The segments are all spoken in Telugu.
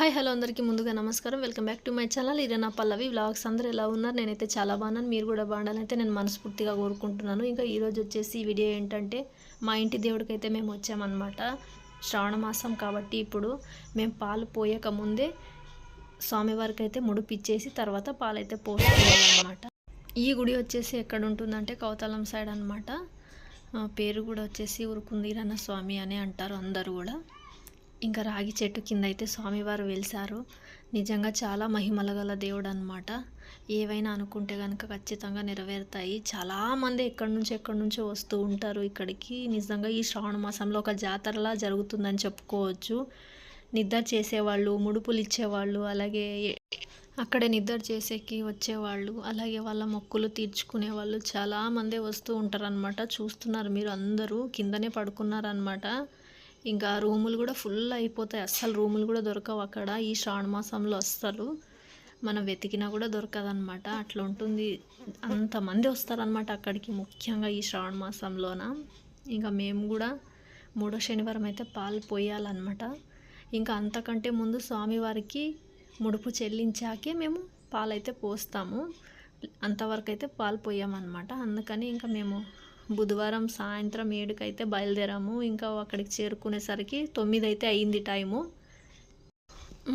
హాయ్ హలో అందరికీ ముందుగా నమస్కారం. Welcome back to my channel. ఇది నా పల్లవి వ్లాగ్స్. అందరూ ఎలా ఉన్నారు? నేనైతే చాలా బాగున్నాను. మీరు కూడా బాగుండాలని అయితే నేను మనస్ఫూర్తిగా కోరుకుంటున్నాను. ఇంకా ఈరోజు వచ్చేసి ఈ వీడియో ఏంటంటే మా ఇంటి దేవుడికైతే మేము వచ్చామన్నమాట. శ్రావణ మాసం కాబట్టి ఇప్పుడు మేము పాలు పోయక ముందే స్వామివారికి అయితే ముడిపిచ్చేసి తర్వాత పాలైతే పోసుకోవాలన్నమాట ఈ గుడి వచ్చేసి ఎక్కడ ఉంటుందంటే కౌతలం సైడ్ అనమాట పేరు కూడా వచ్చేసి ఉరుకుందీరన్న స్వామి అని అంటారు అందరూ కూడా. ఇంకా రాగి చెట్టు కింద అయితే స్వామివారు వెలిసారు నిజంగా చాలా మహిమల గల దేవుడు అనమాట ఏవైనా అనుకుంటే కనుక ఖచ్చితంగా నెరవేరుతాయి. చాలామంది ఎక్కడి నుంచి ఎక్కడి నుంచో వస్తూ ఉంటారు ఇక్కడికి. నిజంగా ఈ శ్రావణ మాసంలో ఒక జాతరలా జరుగుతుందని చెప్పుకోవచ్చు. నిద్ర చేసేవాళ్ళు ముడుపులు ఇచ్చేవాళ్ళు అలాగే అక్కడే నిద్ర చేసేకి వచ్చేవాళ్ళు అలాగే వాళ్ళ మొక్కులు తీర్చుకునే వాళ్ళు చాలామంది వస్తూ ఉంటారనమాట చూస్తున్నారు మీరు అందరూ కిందనే పడుకున్నారనమాట ఇంకా రూములు కూడా ఫుల్ అయిపోతాయి. అస్సలు రూములు కూడా దొరకవు అక్కడ. ఈ శ్రావణ మాసంలో అస్సలు మనం వెతికినా కూడా దొరకదనమాట అట్లా ఉంటుంది. అంతమంది వస్తారనమాట అక్కడికి ముఖ్యంగా ఈ శ్రావణ మాసంలోన. ఇంకా మేము కూడా మూడో శనివారం అయితే పాలు పోయాలన్నమాట. ఇంకా అంతకంటే ముందు స్వామివారికి ముడుపు చెల్లించాకే మేము పాలైతే పోస్తాము. అంతవరకు అయితే పాలు పోయామన్నమాట. అందుకని ఇంకా మేము బుధవారం సాయంత్రం ఏడుకైతే బయలుదేరాము. ఇంకా అక్కడికి చేరుకునేసరికి తొమ్మిది అయితే అయింది టైము.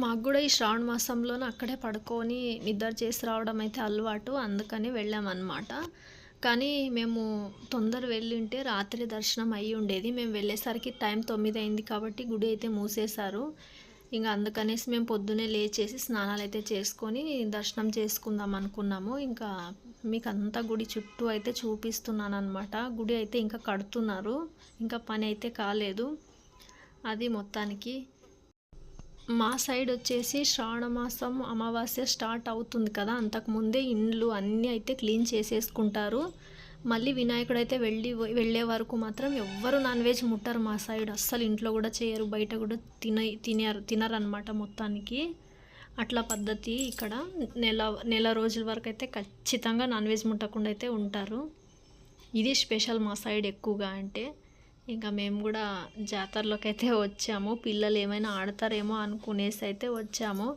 మాకు కూడా ఈ శ్రావణ మాసంలోనే అక్కడే పడుకొని నిద్ర చేసి రావడం అయితే అలవాటు. అందుకని వెళ్ళామన్నమాట. కానీ మేము తొందర వెళ్ళింటే రాత్రి దర్శనం అయ్యి ఉండేది. మేము వెళ్ళేసరికి టైం తొమ్మిది అయింది కాబట్టి గుడి అయితే మూసేశారు. ఇంకా అందుకనేసి మేము పొద్దునే లేచేసి స్నానాలు అయితే చేసుకొని దర్శనం చేసుకుందాం అనుకున్నాము. ఇంకా మీకు అంతా గుడి చుట్టూ అయితే చూపిస్తున్నాను అనమాట గుడి అయితే ఇంకా కడుతున్నారు. ఇంకా పని అయితే కాలేదు. అది మొత్తానికి. మా సైడ్ వచ్చేసి శ్రావణ మాసం అమావాస్య స్టార్ట్ అవుతుంది కదా. అంతకుముందే ఇండ్లు అన్నీ అయితే క్లీన్ చేసేసుకుంటారు. మళ్ళీ వినాయకుడు అయితే వెళ్ళి వెళ్ళే వరకు మాత్రం ఎవ్వరు నాన్ వెజ్ ముట్టరు మా సైడ్. అస్సలు ఇంట్లో కూడా చేయరు బయట కూడా తిన తినరు తినరనమాట మొత్తానికి. అట్లా పద్ధతి ఇక్కడ. నెల నెల రోజుల వరకు అయితే ఖచ్చితంగా నాన్ వెజ్ ముట్టకుండా అయితే ఉంటారు. ఇది స్పెషల్ మా సైడ్ ఎక్కువగా అంటే. ఇంకా మేము కూడా జాతరలోకి అయితే వచ్చాము. పిల్లలు ఏమైనా ఆడతారేమో అనుకునేసి అయితే వచ్చాము.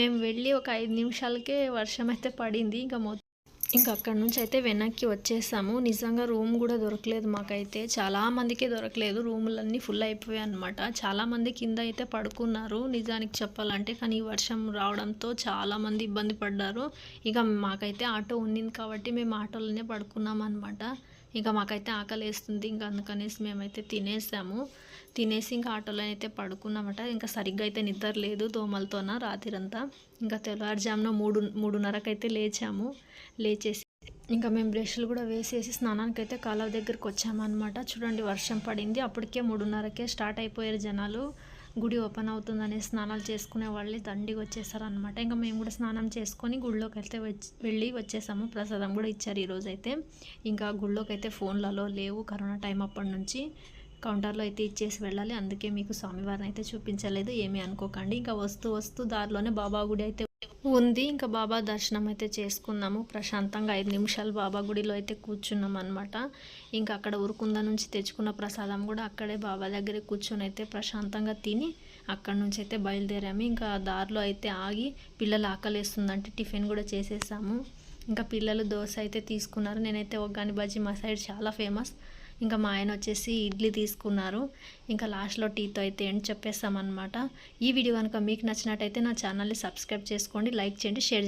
మేము వెళ్ళి ఒక ఐదు నిమిషాలకే వర్షం అయితే పడింది. ఇంకా ఇంకా అక్కడ నుంచి అయితే వెనక్కి వచ్చేసాము. నిజంగా రూమ్ కూడా దొరకలేదు మాకైతే. చాలామందికి దొరకలేదు. రూములన్నీ ఫుల్ అయిపోయాయి అనమాట చాలామంది కింద అయితే పడుకున్నారు. నిజానికి చెప్పాలంటే కానీ వర్షం రావడంతో చాలామంది ఇబ్బంది పడ్డారు. ఇక మాకైతే ఆటో ఉండింది కాబట్టి మేము ఆటోలోనే పడుకున్నాం అనమాట ఇంకా మాకైతే ఆకలి వేస్తుంది ఇంకా అందుకనేసి మేమైతే తినేసాము. తినేసి ఇంకా ఆటోలో అయితే పడుకున్నామట. ఇంకా సరిగ్గా అయితే నిద్ర లేదు దోమలతోన రాత్రంతా. ఇంకా తెల్లవారుజామున మూడు మూడున్నరకు అయితే లేచాము. లేచేసి ఇంకా మేము బ్రష్లు కూడా వేసేసి స్నానానికి అయితే కాలువ దగ్గరికి వచ్చామన్నమాట చూడండి వర్షం పడింది. అప్పటికే మూడున్నరకే స్టార్ట్ అయిపోయారు జనాలు. గుడి ఓపెన్ అవుతుందనే స్నానాలు చేసుకునే వాళ్ళే దండిగా వచ్చేసారనమాట ఇంకా మేము కూడా స్నానం చేసుకొని గుళ్ళోకి అయితే వెళ్ళి వచ్చేసాము. ప్రసాదం కూడా ఇచ్చారు ఈరోజు అయితే ఇంకా గుళ్ళోకి అయితే ఫోన్లలో లేవు. కరోనా టైం అప్పటి నుంచి కౌంటర్లో అయితే ఇచ్చేసి వెళ్ళాలి. అందుకే మీకు స్వామివారిని అయితే చూపించలేదు. ఏమీ అనుకోకండి. ఇంకా వస్తూ వస్తూ దారిలోనే బాబా గుడి అయితే ఉంది. ఇంకా బాబా దర్శనం అయితే చేసుకున్నాము. ప్రశాంతంగా ఐదు నిమిషాలు బాబా గుడిలో అయితే కూర్చున్నాం అనమాట ఇంకా అక్కడ ఉరుకుంద నుంచి తెచ్చుకున్న ప్రసాదం కూడా అక్కడే బాబా దగ్గర కూర్చొని అయితే ప్రశాంతంగా తిని అక్కడ నుంచి అయితే బయలుదేరాము. ఇంకా దారిలో అయితే ఆగి పిల్లలు ఆకలేస్తుందంటే టిఫిన్ కూడా చేసేసాము. ఇంకా పిల్లలు దోశ అయితే తీసుకున్నారు. నేనైతే ఒగ్గాని బజ్జీ మా సైడ్ చాలా ఫేమస్. ఇంకా మా ఆయన వచ్చేసి ఇడ్లీ తీసుకున్నారు. ఇంకా లాస్ట్లో టీతో అయితే ఎండ్ చెప్పేస్తామన్నమాట. ఈ వీడియో కనుక మీకు నచ్చినట్టయితే నా ఛానల్ని సబ్స్క్రైబ్ చేసుకోండి లైక్ చేయండి షేర్ చేయండి.